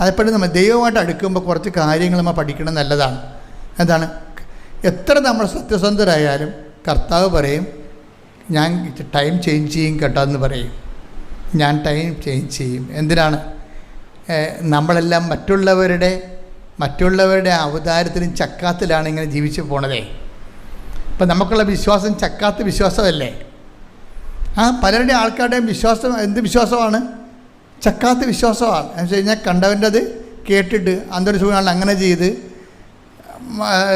അതെപ്പോഴും നമ്മൾ ദൈവമായിട്ട് അടുക്കുമ്പോൾ കുറച്ച് കാര്യങ്ങൾ നമ്മൾ പഠിക്കണം നല്ലതാണ്. എന്താണ്? എത്ര നമ്മൾ സത്യസന്ധരായാലും കർത്താവ് പറയും ഞാൻ ടൈം ചേഞ്ച് ചെയ്യും കേട്ടോ എന്ന് പറയും. ഞാൻ ടൈം ചേഞ്ച് ചെയ്യും. എന്തിനാണ്? നമ്മളെല്ലാം മറ്റുള്ളവരുടെ മറ്റുള്ളവരുടെ അവതാരത്തിലും ചക്കാത്തിലാണ് ഇങ്ങനെ ജീവിച്ചു പോണതേ. അപ്പം നമുക്കുള്ള വിശ്വാസം ചക്കാത്ത വിശ്വാസമല്ലേ? ആ പലരുടെ ആൾക്കാരുടെയും വിശ്വാസം എന്ത് വിശ്വാസമാണ്? ചക്കാത്ത വിശ്വാസമാണ്. എന്ന് വെച്ച് കഴിഞ്ഞാൽ കണ്ടവന്റെ അത് കേട്ടിട്ട് അന്തൊരു സുഖങ്ങൾ അങ്ങനെ ചെയ്ത്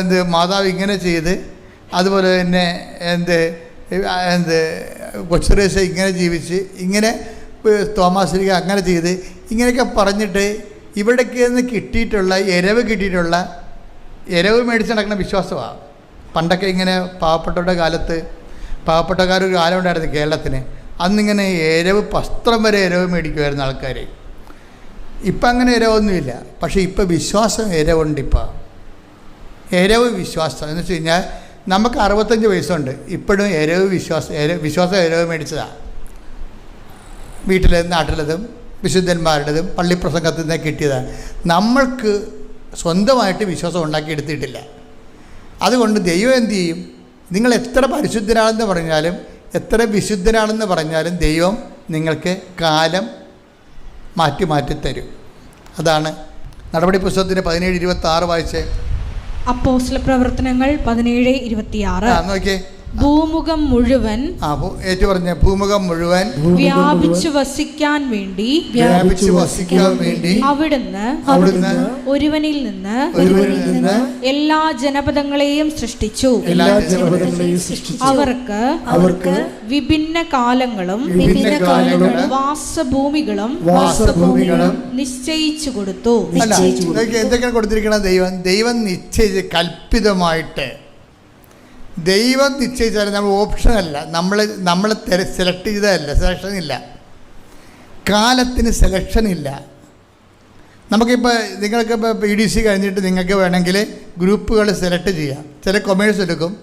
എന്ത് മാതാവ് ഇങ്ങനെ ചെയ്ത് അതുപോലെ തന്നെ എന്ത് എന്ത് കൊച്ചുറേശ ഇങ്ങനെ ജീവിച്ച് ഇങ്ങനെ തോമാശ്ലിക അങ്ങനെ ചെയ്ത് ഇങ്ങനെയൊക്കെ പറഞ്ഞിട്ട് ഇവിടേക്ക് നിന്ന് കിട്ടിയിട്ടുള്ള എരവ് കിട്ടിയിട്ടുള്ള എരവ് മേടിച്ച് നടക്കുന്ന വിശ്വാസമാണ്. പണ്ടൊക്കെ ഇങ്ങനെ പാവപ്പെട്ടവരുടെ കാലത്ത് പാവപ്പെട്ടക്കാരൊരു കാലം ഉണ്ടായിരുന്നു കേരളത്തിന്. അന്നിങ്ങനെ എരവ് വസ്ത്രം വരെ എരവ് മേടിക്കുമായിരുന്നു ആൾക്കാർ ഇപ്പം അങ്ങനെ എരവൊന്നുമില്ല. പക്ഷേ ഇപ്പം വിശ്വാസം എരവുണ്ട് ഇപ്പോൾ എരവ് വിശ്വാസം. എന്ന് വെച്ച് കഴിഞ്ഞാൽ നമുക്ക് അറുപത്തഞ്ച് വയസ്സുണ്ട്. ഇപ്പോഴും എരവ് വിശ്വാസം എര വിശ്വാസം എരവ് മേടിച്ചതാണ് വീട്ടിലെ നാട്ടിലതും വിശുദ്ധന്മാരുടേതും പള്ളിപ്രസംഗത്തിൽ നിന്ന് കിട്ടിയതാണ് നമ്മൾക്ക് സ്വന്തമായിട്ട് വിശ്വാസം ഉണ്ടാക്കിയെടുത്തിട്ടില്ല. അതുകൊണ്ട് ദൈവം എന്തു ചെയ്യും? നിങ്ങൾ എത്ര പരിശുദ്ധരാണെന്ന് പറഞ്ഞാലും എത്ര വിശുദ്ധനാണെന്ന് പറഞ്ഞാലും ദൈവം നിങ്ങൾക്ക് കാലം മാറ്റി മാറ്റി തരും. അതാണ് നടപടി പുസ്തകത്തിന്റെ പതിനേഴ് ഇരുപത്തി ആറ് വായിച്ചേ. അപ്പോസ്ല പ്രവർത്തനങ്ങൾ പതിനേഴ് ഇരുപത്തിയാറ്. നോക്കിയേ. ഭൂമുഖം മുഴുവൻ ഏറ്റു പറഞ്ഞ ഭൂമുഖം മുഴുവൻ വ്യാപിച്ചു വസിക്കാൻ വേണ്ടി വ്യാപിച്ചു വസിക്കാൻ വേണ്ടി അവിടുന്ന് അവിടുന്ന് ഒരുവനിൽ നിന്ന് ഒരുവനിൽ നിന്ന് എല്ലാ ജനപദങ്ങളെയും സൃഷ്ടിച്ചു. എല്ലാ ജനപദങ്ങളെയും സൃഷ്ടിച്ചു. അവർക്ക് അവർക്ക് വിഭിന്ന കാലങ്ങളും വിഭിന്ന കാലങ്ങളും വാസഭൂമികളും വാസഭൂമികളും നിശ്ചയിച്ചു കൊടുത്തു. എന്തൊക്കെയാണ് കൊടുത്തിരിക്കണം ദൈവം? ദൈവം നിശ്ചയിച്ച് കൽപ്പിതമായിട്ട് ദൈവം നിശ്ചയിച്ചാൽ നമ്മൾ ഓപ്ഷനല്ല നമ്മൾ നമ്മൾ സെലക്ട് ചെയ്തതല്ല സെലക്ഷൻ ഇല്ല. കാലത്തിന് സെലക്ഷൻ ഇല്ല. നമുക്കിപ്പോൾ നിങ്ങൾക്കിപ്പോൾ പി ഡി സി കഴിഞ്ഞിട്ട് നിങ്ങൾക്ക് വേണമെങ്കിൽ ഗ്രൂപ്പുകൾ സെലക്ട് ചെയ്യാം. ചില കൊമേഴ്സ് എടുക്കും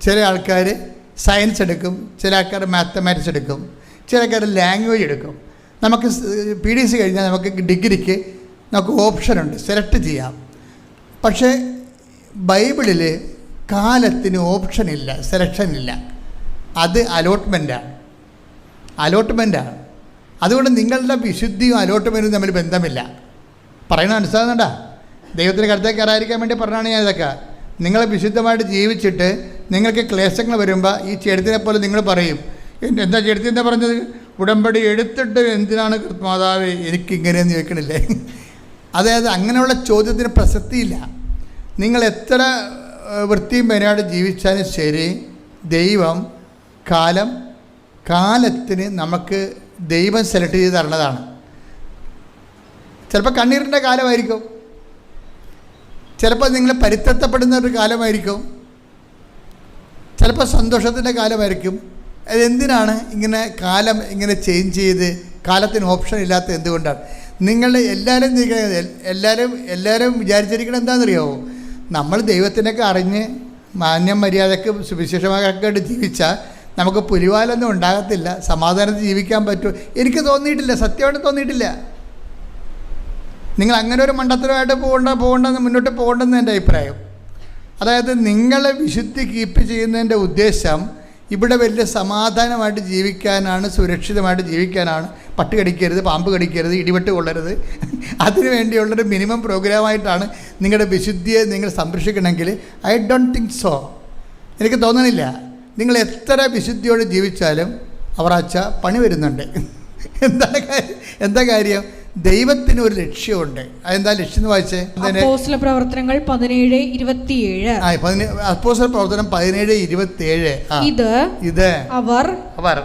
ചില ആൾക്കാർ സയൻസ് എടുക്കും ചില ആൾക്കാർ മാത്തമാറ്റിക്സ് എടുക്കും ചില ആൾക്കാർ ലാംഗ്വേജ് എടുക്കും. നമുക്ക് പി ഡി സി കഴിഞ്ഞാൽ നമുക്ക് ഡിഗ്രിക്ക് നമുക്ക് ഓപ്ഷനുണ്ട് സെലക്ട് ചെയ്യാം. പക്ഷേ ബൈബിളിൽ കാലത്തിന് ഓപ്ഷൻ ഇല്ല സെലക്ഷൻ ഇല്ല. അത് അലോട്ട്മെന്റാണ് അലോട്ട്മെന്റാണ് അതുകൊണ്ട് നിങ്ങളുടെ വിശുദ്ധിയും അലോട്ട്മെന്റും തമ്മിൽ ബന്ധമില്ല. പറയണ മനസ്സിലാകുന്നുണ്ടാ ദൈവത്തിന്റെ കരുത്തേക്ക് കയറാതിരിക്കാൻ വേണ്ടി പറഞ്ഞാണ് ഞാൻ ഇതൊക്കെ. നിങ്ങൾ വിശുദ്ധമായിട്ട് ജീവിച്ചിട്ട് നിങ്ങൾക്ക് ക്ലേശങ്ങൾ വരുമ്പോൾ ഈ ചെടുത്തിനെ പോലെ നിങ്ങൾ പറയും "എന്ത് ചെടുത്തി എന്താ പറഞ്ഞത്? ഉടമ്പടി എടുത്തിട്ട് എന്തിനാണ് മാതാവ് എനിക്കിങ്ങനെയെന്ന് ചോദിക്കണില്ലേ? അതായത് അങ്ങനെയുള്ള ചോദ്യത്തിന് പ്രസക്തിയില്ല. നിങ്ങൾ എത്ര വൃത്തിയും പേരായിട്ട് ജീവിച്ചാലും ശരി ദൈവം കാലം കാലത്തിന് നമുക്ക് ദൈവം സെലക്ട് ചെയ്ത് തരണതാണ്. ചിലപ്പോൾ കണ്ണീരിന്റെ കാലമായിരിക്കും. ചിലപ്പോൾ നിങ്ങൾ പരിത്തത്തപ്പെടുന്ന ഒരു കാലമായിരിക്കും. ചിലപ്പോൾ സന്തോഷത്തിന്റെ കാലമായിരിക്കും. അതെന്തിനാണ് ഇങ്ങനെ കാലം ഇങ്ങനെ ചേഞ്ച് ചെയ്ത് കാലത്തിന് ഓപ്ഷൻ ഇല്ലാത്ത എന്തുകൊണ്ടാണ്? നിങ്ങൾ എല്ലാവരും എല്ലാവരും എല്ലാവരും വിചാരിച്ചിരിക്കണം എന്താണെന്നറിയാമോ നമ്മൾ ദൈവത്തിനൊക്കെ അറിഞ്ഞ് മാന്യം മര്യാദയ്ക്ക് സുവിശേഷമായിട്ട് ജീവിച്ചാൽ നമുക്ക് പുലിവാലൊന്നും ഉണ്ടാകത്തില്ല. സമാധാനത്തിൽ ജീവിക്കാൻ പറ്റും. എനിക്ക് തോന്നിയിട്ടില്ല. സത്യമായിട്ട് തോന്നിയിട്ടില്ല. നിങ്ങൾ അങ്ങനെ ഒരു മണ്ടത്തരമായിട്ട് പോകണ്ട പോകണ്ടെന്ന് മുന്നോട്ട് പോകണ്ടെന്ന് എന്റെ അഭിപ്രായം. അതായത് നിങ്ങളെ വിശുദ്ധി കീപ്പ് ചെയ്യുന്നതിന്റെ ഉദ്ദേശം ഇവിടെ വലിയ സമാധാനമായിട്ട് ജീവിക്കാനാണ് സുരക്ഷിതമായിട്ട് ജീവിക്കാനാണ്. പട്ട് കടിക്കരുത് പാമ്പ് കടിക്കരുത് ഇടിവെട്ട് കൊള്ളരുത്. അതിനു വേണ്ടിയുള്ളൊരു മിനിമം പ്രോഗ്രാമായിട്ടാണ് നിങ്ങളുടെ വിശുദ്ധിയെ നിങ്ങൾ സംരക്ഷിക്കണമെങ്കിൽ ഐ ഡോണ്ട് തിങ്ക് സോ എനിക്ക് തോന്നണില്ല. നിങ്ങൾ എത്ര വിശുദ്ധിയോട് ജീവിച്ചാലും അവർ അച്ഛ പണി വരുന്നുണ്ട്. എന്താണ് കാര്യം എന്താ കാര്യം? ദൈവത്തിന് ഒരു ലക്ഷ്യമുണ്ട്. അതെന്താ ലക്ഷ്യം എന്ന് വായിച്ചേ? അപ്പോസ്ല പ്രവർത്തനങ്ങൾ പതിനേഴ് ഇരുപത്തിയേഴ്. അപ്പോസൽ പ്രവർത്തനം പതിനേഴ് ഇരുപത്തിയേഴ്. ഇത് ഇത് അവർ അവർ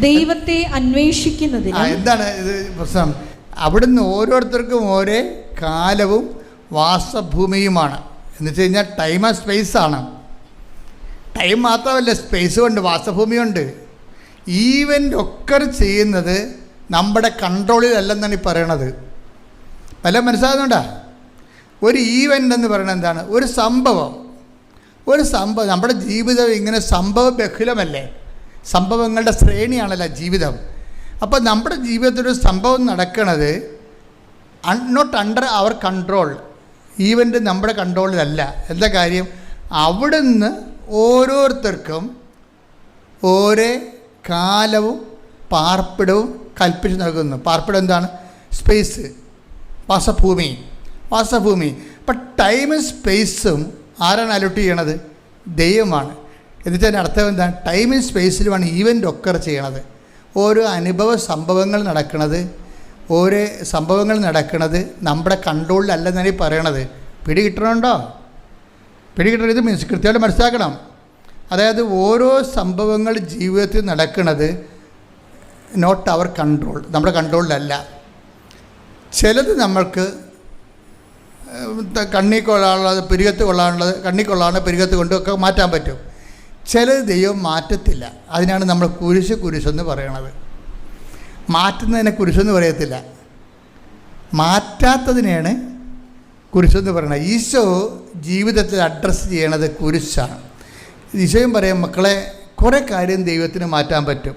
ദൈവത്തെ അന്വേഷിക്കുന്നതിന് എന്താണ് ഇത് പ്രശ്നം? അവിടുന്ന് ഓരോരുത്തർക്കും ഓരോ കാലവും വാസഭൂമിയുമാണ്. എന്ന് വെച്ച് കഴിഞ്ഞാൽ ടൈം ആൻഡ് സ്പേസ് ആണ്. ടൈം മാത്രമല്ല സ്പേസും ഉണ്ട് വാസഭൂമിയുണ്ട്. ഈവന്റ് ഒക്കെ ചെയ്യുന്നത് നമ്മുടെ കൺട്രോളിലല്ലെന്നാണ് ഈ പറയണത്. വല്ല മനസ്സിലാകുന്നുണ്ട? ഒരു ഈവന്റ് എന്ന് പറയുന്നത് എന്താണ്? ഒരു സംഭവം. ഒരു സംഭവം നമ്മുടെ ജീവിതം ഇങ്ങനെ സംഭവ ബഹുലമല്ലേ സംഭവങ്ങളുടെ ശ്രേണിയാണല്ലോ ജീവിതം. അപ്പോൾ നമ്മുടെ ജീവിതത്തിൽ ഒരു സംഭവം നടക്കണത് not under our control event നമ്മുടെ കൺട്രോളിലല്ല എന്താ കാര്യം? അവിടുന്ന് ഓരോരുത്തർക്കും ഓരോ കാലവും പാർപ്പിടവും കൽപ്പിച്ച് നൽകുന്നു. പാർപ്പിടം എന്താണ്? സ്പേസ് വാസഭൂമി. വാസഭൂമി. അപ്പം ടൈമും സ്പേസും ആരാണ് അലോട്ട് ചെയ്യണത്? ദൈവമാണ്. എന്നുവെച്ചാൽ അർത്ഥം എന്താണ്? ടൈമിൽ സ്പേസിലുമാണ് ഈവന്റ് ഒക്കർ ചെയ്യണത്. ഓരോ അനുഭവ സംഭവങ്ങൾ നടക്കുന്നത് ഓരോ സംഭവങ്ങൾ നടക്കുന്നത് നമ്മുടെ കൺട്രോളിലല്ലെന്നാണ് ഈ പറയണത്. പിടി കിട്ടണുണ്ടോ പിടി കിട്ടണം മീൻസ് കൃത്യമായിട്ട് മനസ്സിലാക്കണം. അതായത് ഓരോ സംഭവങ്ങൾ ജീവിതത്തിൽ നടക്കുന്നത് നോട്ട് അവർ കൺട്രോൾ നമ്മുടെ കൺട്രോളിലല്ല ചിലത് നമ്മൾക്ക് കണ്ണി കൊള്ളാനുള്ളത് പിരികത്ത് കൊള്ളാനുള്ളത് കണ്ണി കൊള്ളാണ് പിരികത്ത് കൊണ്ടൊക്കെ മാറ്റാൻ പറ്റും. ചിലത് ദൈവം മാറ്റത്തില്ല. അതിനാണ് നമ്മൾ കുരിശ് കുരിശെന്ന് പറയണത്. മാറ്റുന്നതിനെ കുരിശെന്ന് പറയത്തില്ല. മാറ്റാത്തതിനെയാണ് കുരിശെന്ന് പറയുന്നത് ഈശോ ജീവിതത്തിൽ അഡ്രസ്സ് ചെയ്യണത് കുരിശാണ്. ഈശോയും പറയാം മക്കളെ കുറേ കാര്യം ദൈവത്തിന് മാറ്റാൻ പറ്റും.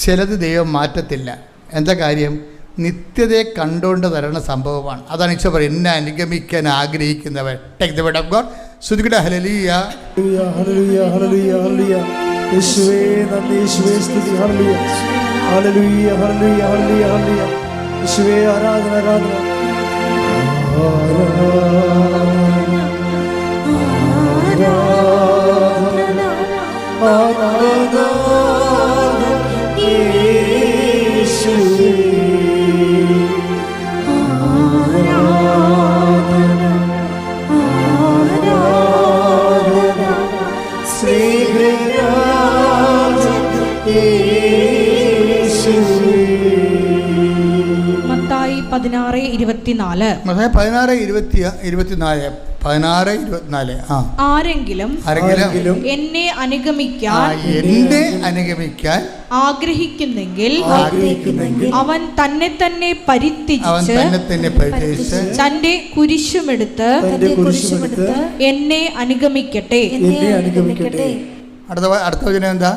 ചിലത് ദൈവം മാറ്റത്തില്ല. എന്താ കാര്യം? നിത്യതയെ കണ്ടുകൊണ്ട് തരുന്ന സംഭവമാണ്. അതാണ് ഈശോ പറയുന്നത്. എന്നെ അനുഗമിക്കാൻ ആഗ്രഹിക്കുന്നവൻ. Take the word of God ശ്രുതികട ഹലലിയ ഹല്ലേലൂയ, ഹല്ലേലൂയ, ഹല്ലേലൂയ. യേശുവേ നന്ദി യേശുവേ സ്തുതി ഹല്ലേലൂയ ഹല്ലേലൂയ ഹല്ലേലൂയ ഹല്ലേലൂയ. യേശുവേ ആരാധന ആരാധന. ആരാധന. മത്തായി പതിനാറ് ഇരുപത്തിനാല്. മതായ പതിനാറ് ഇരുപത്തി ഇരുപത്തിനാല്. പതിനാറ് ഇരുപത്തിനാല് ആ. ആരെങ്കിലും ആരെങ്കിലും എന്നെ അനുഗമിക്കാൻ എന്നെ അനുഗമിക്കാൻ ആഗ്രഹിക്കുന്നെങ്കിൽ അവൻ തന്നെ തന്നെ പരിത്യജിച്ച് തന്നെ തന്നെ പരിചയിച്ച് തന്റെ കുരിശുമെടുത്ത് എന്നെ അനുഗമിക്കട്ടെ. അടുത്ത അടുത്ത വചനം എന്താ?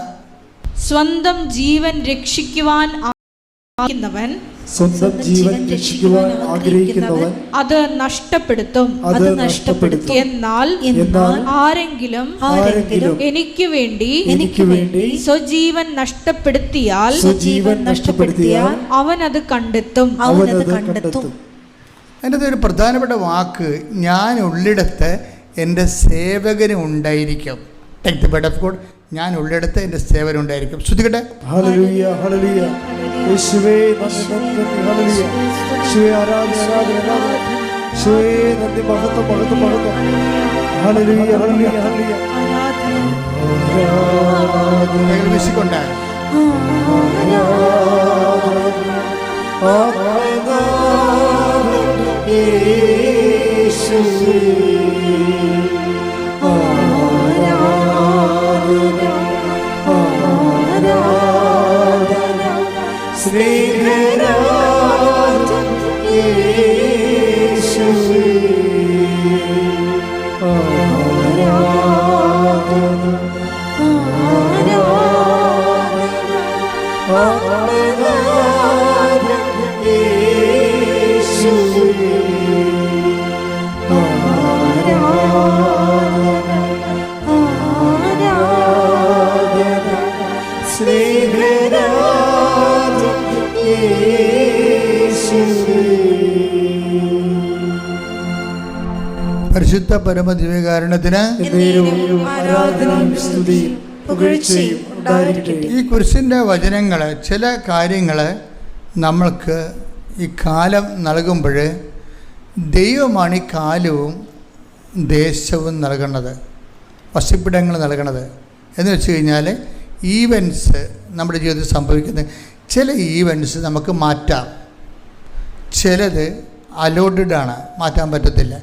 സ്വന്തം ജീവൻ രക്ഷിക്കുവാൻ ആഗ്രഹിക്കുന്നവൻ സ്വന്തം ജീവൻ രക്ഷിക്കുവാൻ ആഗ്രഹിക്കുന്നവൻ അത് നഷ്ടപ്പെടുത്തും. അത് നഷ്ടപ്പെടുത്തും. എന്നാൽ എന്നാൽ ആരെങ്കിലും ആരെങ്കിലും എനിക്ക് വേണ്ടി എനിക്ക് വേണ്ടി സ്വജീവൻ നഷ്ടപ്പെടുത്തിയാൽ സ്വജീവൻ നഷ്ടപ്പെടുത്തിയാൽ അവൻ അത് കണ്ടെത്തും. അവൻ അത് കണ്ടെത്തും. അതിന്റെ ഒരു പ്രധാനപ്പെട്ട വാക്ക് ഞാൻ ഉള്ളിടത്ത് എന്റെ സേവകന് ഉണ്ടായിരിക്കും. Take the bed of God ഞാൻ ഉള്ളിടത്ത് എന്റെ സേവനം ഉണ്ടായിരിക്കും ശ്രദ്ധിക്കട്ടെ ഹല്ലേലൂയ. ഹല്ലേലൂയ. യേശുവേ നന്ദി പരിശുദ്ധ പരമദിവ്യകാരണത്തിന് ആരാധനയും സ്തുതിയും പുകഴ്ചയും ഈ കുരിശിന്റെ വചനങ്ങൾ ചില കാര്യങ്ങൾ നമ്മൾക്ക് ഈ കാലം നൽകുമ്പോൾ ദൈവമാണ് ഈ കാലവും ദേശവും നൽകുന്നത് വസിപ്പിടങ്ങൾ നൽകണത്. എന്ന് വെച്ച് കഴിഞ്ഞാൽ ഈവൻസ് നമ്മുടെ ജീവിതത്തിൽ സംഭവിക്കുന്ന ചില ഈവൻസ് നമുക്ക് മാറ്റാം. ചിലത് അലോട്ടഡ് ആണ് മാറ്റാൻ പറ്റത്തില്ല.